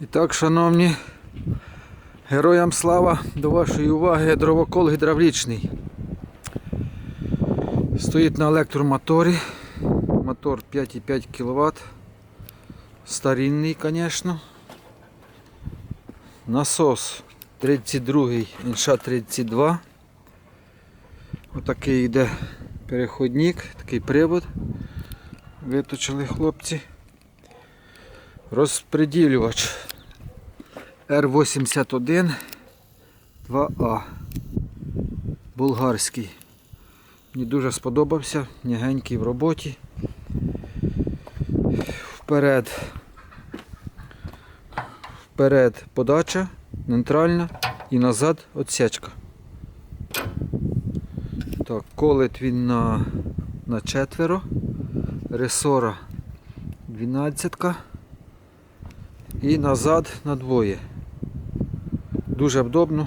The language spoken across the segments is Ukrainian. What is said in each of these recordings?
І так, шановні, героям слава до вашої уваги дровокол гідравлічний. Стоїть на електромоторі. Мотор 5,5 кВт. Старинний, звісно. Насос 32 інша 32. Отакий йде переходник, такий привод. Виточили хлопці. Розпреділювач R81 2А. Болгарський. Мені дуже сподобався, м'ягенький в роботі. Вперед. Вперед подача, нейтральна і назад отсечка. Так, колить він на, на четверо. Ресора 12 і назад на двоє. Дуже вдобно.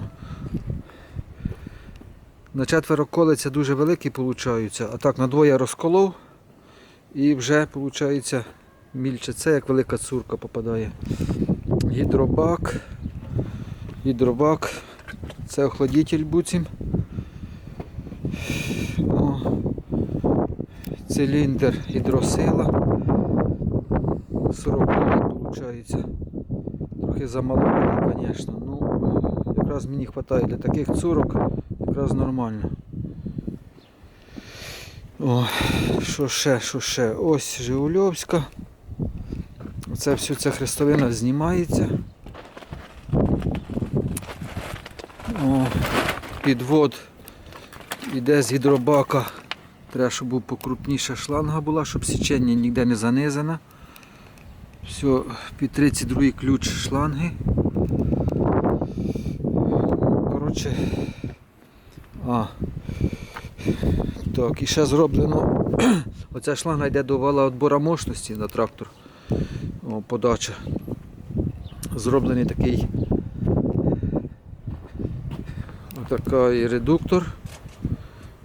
На четверо колиця дуже великі получаються, а так на двоє розколов і вже виходить мільче. Це як велика цурка попадає. Гідробак. Гідробак. Це охладитель буцім. О. Циліндр гідросила. 40 виходить. Трохи замалований, звісно. Ну, якраз мені вистачає для таких цурок, якраз нормально. О, що ще, що ще? Ось Жигульовська. Це все ця хрестовина знімається. О, підвод іде з гідробака. Треба, щоб був покрупніша шланга була, щоб січення ніде не занизано. Все, під 32 ключ шланги. Коротше. А. Так, і ще зроблено. Оця шланга йде до вала відбора мощності на трактор. О, подача. Зроблений такий отакий редуктор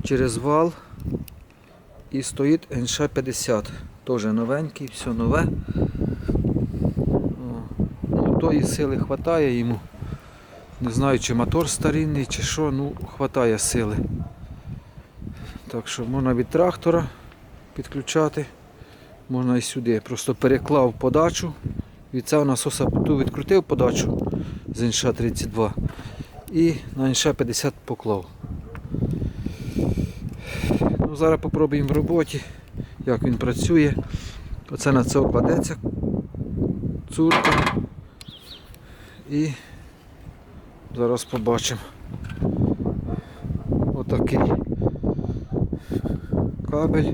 через вал. І стоїть НШ-50. Теж новенький, все нове. Ну, тої сили вистачає йому. Не знаю, чи мотор старинний, чи що, ну вистачає сили. Так що можна від трактора підключати, можна і сюди. Просто переклав подачу. Від цього насоса ту відкрутив подачу з НШ-32 і на НШ-50 поклав. Ну, Зараз попробуємо в роботі, як він працює. Оце на це кладеться цурка. І зараз побачимо. Отакий кабель.